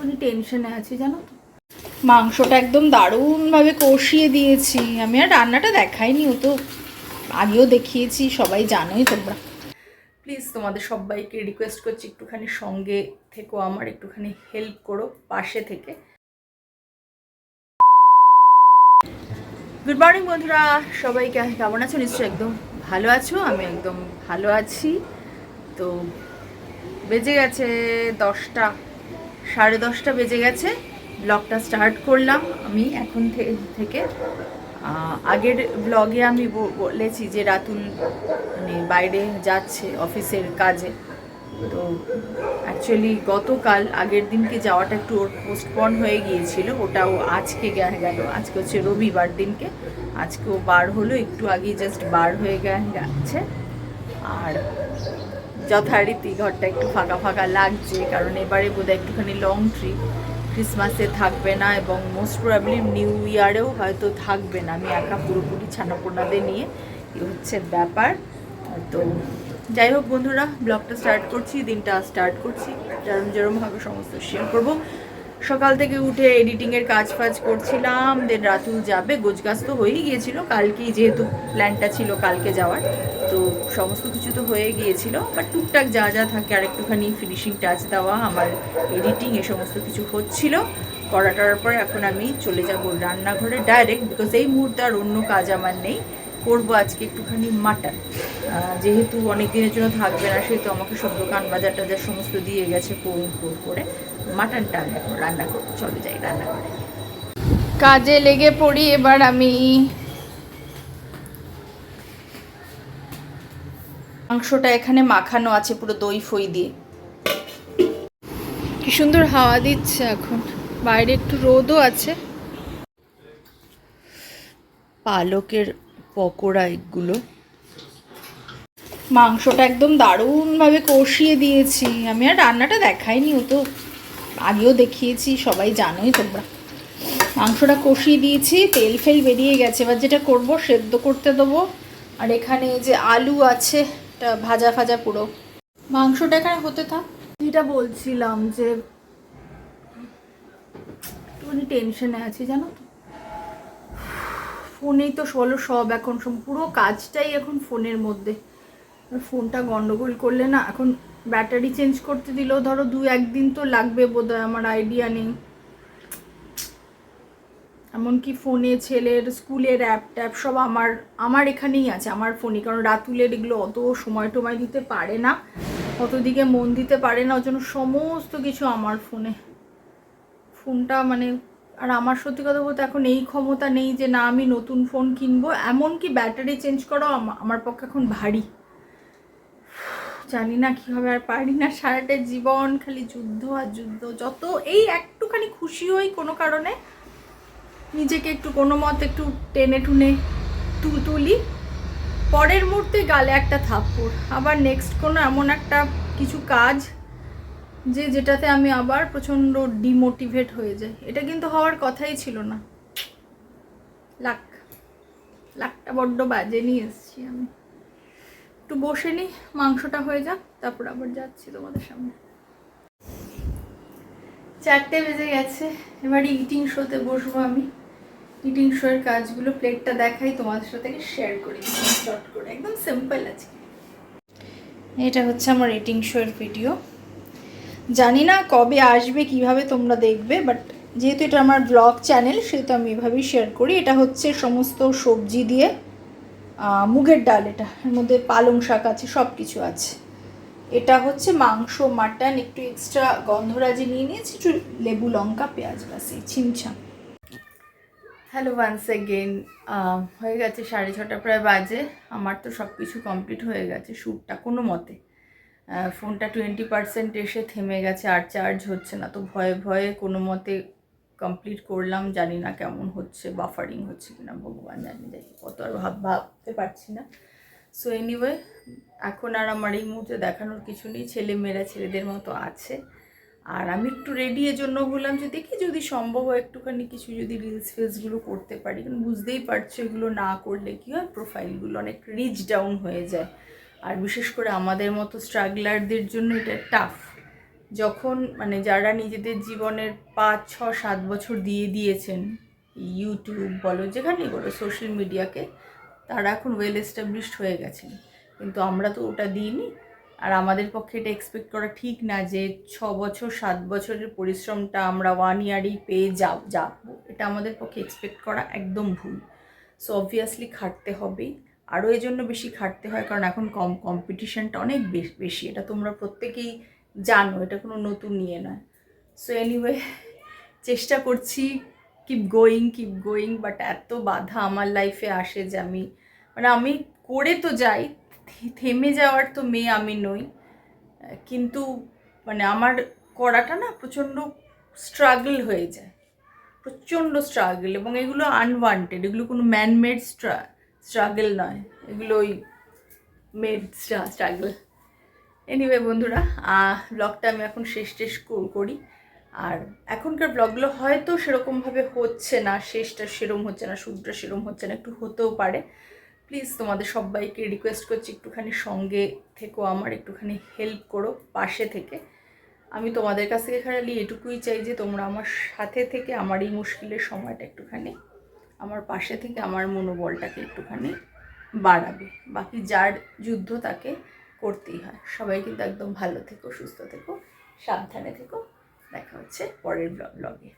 একটুখানি টেনশনে আছি জানো তো? মাংসটা একদম দারুণভাবে কষিয়ে দিয়েছি। আমি আর রান্নাটা দেখাইনি ও তো আগেও দেখিয়েছি সবাই জানোই তোমরা। প্লিজ তোমাদের সবাইকে রিকোয়েস্ট করছি একটুখানি সঙ্গে থেকো আমার একটুখানি হেল্প করো পাশে থেকে। গুড মর্নিং বন্ধুরা সবাইকে কেমন আছো? নিশ্চয়ই একদম ভালো আছো আমি একদম ভালো আছি। তো বেজে গেছে দশটা। সাড়ে দশটা বেজে গেছে। ব্লগটা স্টার্ট করলাম। আমি এখন থেকে আগের ব্লগে আমি বলেছি যে রাতুল মানে বাইরে যাচ্ছে অফিসের কাজে। তো অ্যাকচুয়ালি গতকাল আগের দিনকে যাওয়াটা একটু ওর পোস্টপন হয়ে গিয়েছিল। ওটাও আজকে গেল। আজকে হচ্ছে রবিবার দিনকে। আজকে ও বার হলো, একটু আগে জাস্ট বার হয়ে গেছে। আর যথারীতি ঘরটা একটু ফাঁকা ফাঁকা লাগছে, কারণ এবারে বোধহয় একটুখানি লং ট্রিপ ক্রিসমাসে থাকবে না এবং মোস্ট প্রবলি নিউ ইয়ারেও হয়তো থাকবে না। আমি একা পুরোপুরি ছানাপোনাদের নিয়ে এ হচ্ছে ব্যাপার। তো যাই হোক বন্ধুরা ব্লগটা স্টার্ট করছি, দিনটা স্টার্ট করছি। যেরম যেরমভাবে সমস্ত শেয়ার করব। সকাল থেকে উঠে এডিটিংয়ের কাজ ফাজ করছিলাম দেন রাতুল যাবে, গোছগাছ তো হয়েই গিয়েছিল, কালকেই যেহেতু প্ল্যানটা ছিল কালকে যাওয়ার, তো সমস্ত কিছু তো হয়ে গিয়েছিল বাট টুকটাক যা যা থাকে আর একটুখানি ফিনিশিং টাচ দেওয়া, আমার এডিটিং এ সমস্ত কিছু হচ্ছিল, করা করাটার পর এখন আমি চলে যাব রান্নাঘরে ডাইরেক্ট বিকজ এই মুহূর্তে আর অন্য কাজ আমার নেই, করব আজকে একটুখানি মাটন যেহেতু অনেক দিনের জন্য থাকবে না, সেহেতু আমাকে সব দোকান বাজার টাজার সমস্ত দিয়ে গেছে ফোন করে। রান্না যাই রান্না করে। কাজে লেগে পড়ি এবার আমি। মাংসটা এখানে মাখানো আছে, পুরো দই ফই দিয়ে। কি সুন্দর হাওয়া দিচ্ছে এখন। বাইরে একটু রোদও আছে। পালকের পকোড়া এগুলো। মাংসটা একদম দারুণভাবে কষিয়ে দিয়েছি। আমি আর রান্নাটা দেখাইনি, ও তো আগেও দেখিয়েছি, সবাই জানোই তোমরা। মাংসটা কষিয়ে দিয়েছি, তেল ফেল বেরিয়ে গেছে। এবার যেটা করব, সেদ্ধ করতে দেবো। আর এখানে যে আলু আছে ভাজা ভাজা পুরো। মাংসটা এখানে হতে থাক। যেটা বলছিলাম যে একটুখানি টেনশনে আছি, জানো তো? ফোনেই তো হলো সব এখন পুরো কাজটাই এখন ফোনের মধ্যে। ফোনটা গন্ডগোল করলে না, এখন ব্যাটারি চেঞ্জ করতে দিলেও ধরো দু একদিন তো লাগবে বোধহয়, আমার আইডিয়া নেই। এমনকি ফোনে ছেলের স্কুলের অ্যাপ ট্যাপ সব আমার আমার এখানেই আছে, আমার ফোনে কারণ রাতুলের এগুলো অত সময় টময় দিতে পারে না, অত দিকে মন দিতে পারে না, ওই জন্য সমস্ত কিছু আমার ফোনে ফোনটা মানে আর আমার সত্যি কথা বলতে এখন এই ক্ষমতা নেই যে না আমি নতুন ফোন কিনবো, এমনকি ব্যাটারি চেঞ্জ করাও আমার পক্ষে এখন ভারী। জানি না কীভাবে আর পারি না। সারাটা জীবন খালি যুদ্ধ আর যুদ্ধ। যত এই একটুখানি খুশি হই কোনো কারণে, নিজেকে একটু কোনো মত একটু টেনে টুনে তু, তুলি। পরের মুহূর্তে গালে একটা থাপ্পড়। আবার নেক্সট কোনো এমন একটা কিছু কাজ যে যেটাতে আমি আবার প্রচণ্ড ডিমোটিভেট হয়ে যাই। এটা কিন্তু হওয়ার কথাই ছিল না। লাখ লাখটা বড্ড বাজে নিয়ে এসেছি আমি। একটু বসে নিই মাংসটা হয়ে যাক, তারপর আবার যাচ্ছি তোমাদের সামনে। চারটে বেজে গেছে, এবার ইটিং শোতে বসবো আমি। ইটিং শোয়ের কাজগুলো প্লেটটা দেখাই, তোমাদের সাথে শেয়ার করি শর্ট করে, একদম সিম্পল আছে এটা হচ্ছে আমার ইটিং শোয়ের ভিডিও জানি না কবে আসবে, কীভাবে তোমরা দেখবে বাট যেহেতু এটা আমার ব্লগ চ্যানেল সেহেতু আমি এভাবেই শেয়ার করি। এটা হচ্ছে সমস্ত সবজি দিয়ে মুগের ডাল এটা, এর মধ্যে পালং শাক আছে সব কিছু আছে। এটা হচ্ছে মাংস, মাটন, একটু এক্সট্রা গন্ধরাজি নিয়ে নিয়েছি, একটু লেবু, লঙ্কা, পেঁয়াজ বাস ছিমছাম হ্যালো ওয়ান্স এগেন হয়ে গেছে সাড়ে ছটা, প্রায় বাজে। আমার তো সব কিছু কমপ্লিট হয়ে গেছে শ্যুটটা কোনো মতে। ফোনটা টোয়েন্টি পার্সেন্ট এসে থেমে গেছে, আর চার্জ হচ্ছে না, তো ভয়ে ভয়ে কোনো মতে কমপ্লিট করলাম, জানি না কেমন হচ্ছে বাফারিং হচ্ছে কিনা, ভগবান জানি যাই কত আর ভাব, ভাবতে পারছি না। সো এনিওয়ে এখন আর আমার এই মুহূর্তে দেখানোর কিছু নেই ছেলে মেয়েরা ছেলেদের মতো আছে। আর আমি একটু রেডি এর জন্য হলাম যে দেখি যদি সম্ভব হয় একটুখানি কিছু যদি রিলস ফিলসগুলো করতে পারি। কারণ বুঝতেই পারছ এগুলো না করলে কী হয় প্রোফাইলগুলো অনেক রিচ ডাউন হয়ে যায়। আর বিশেষ করে আমাদের মতো স্ট্রাগলারদের জন্য এটা টাফ যখন মানে যারা নিজেদের জীবনের পাঁচ, ছ, সাত বছর দিয়ে দিয়েছেন ইউটিউব বলো, যেখানেই বলো সোশ্যাল মিডিয়াকে তারা এখন ওয়েল এস্টাবলিশড হয়ে গেছেন। কিন্তু আমরা তো ওটা দিইনি। আর আমাদের পক্ষে এটা এক্সপেক্ট করা ঠিক না যে ছ বছর, সাত বছরের পরিশ্রমটা আমরা ওয়ান ইয়ারেই পেয়ে যাব যাব। এটা আমাদের পক্ষে এক্সপেক্ট করা একদম ভুল। সো অবভিয়াসলি খাটতে হবেই। আরও এই জন্য বেশি খাটতে হয়, কারণ এখন কম কম্পিটিশনটা অনেক বেশ- বেশি। এটা তোমরা প্রত্যেকেই জানো, এটা কোনো নতুন নিয়ে নয়। সো এনিওয়ে চেষ্টা করছি keep going keep going but এত বাধা আমার লাইফে আসে যে আমি মানে আমি করে তো যাই থেমে যাওয়ার তো মেয়ে আমি নই। কিন্তু মানে আমার করাটা না প্রচণ্ড স্ট্রাগল হয়ে যায়। প্রচণ্ড স্ট্রাগল এবং এগুলো আনওয়ান্টেড এগুলো কোনো ম্যানমেড স্ট্রাগল নয়। এগুলো ওই মেড স্ট্রাগল এনিওয়ে বন্ধুরা ব্লগটা আমি এখন শেষ শেষ কর- আর এখনকার ব্লগগুলো হয়তো সেরকমভাবে হচ্ছে না, শেষটা সেরম হচ্ছে না শুদ্ধটা সেরম হচ্ছে না, একটু হতেও পারে। প্লিজ তোমাদের সবাইকে রিকোয়েস্ট করছি একটুখানি সঙ্গে থেকো আমার, একটুখানি হেল্প করো পাশে থেকে। আমি তোমাদের কাছ থেকে খালি এটুকুই চাই যে তোমরা আমার সাথে থেকে, আমার এই মুশকিলের সময়টা একটুখানি আমার পাশে থেকে, আমার মনোবলটাকে একটুখানি বাড়াবে। বাকি যার যুদ্ধ তাকে করতেই হয়। সবাই কিন্তু একদম ভালো থেকো, সুস্থ থেকো, সাবধানে থেকো। দেখা হচ্ছে পরের ব্লগে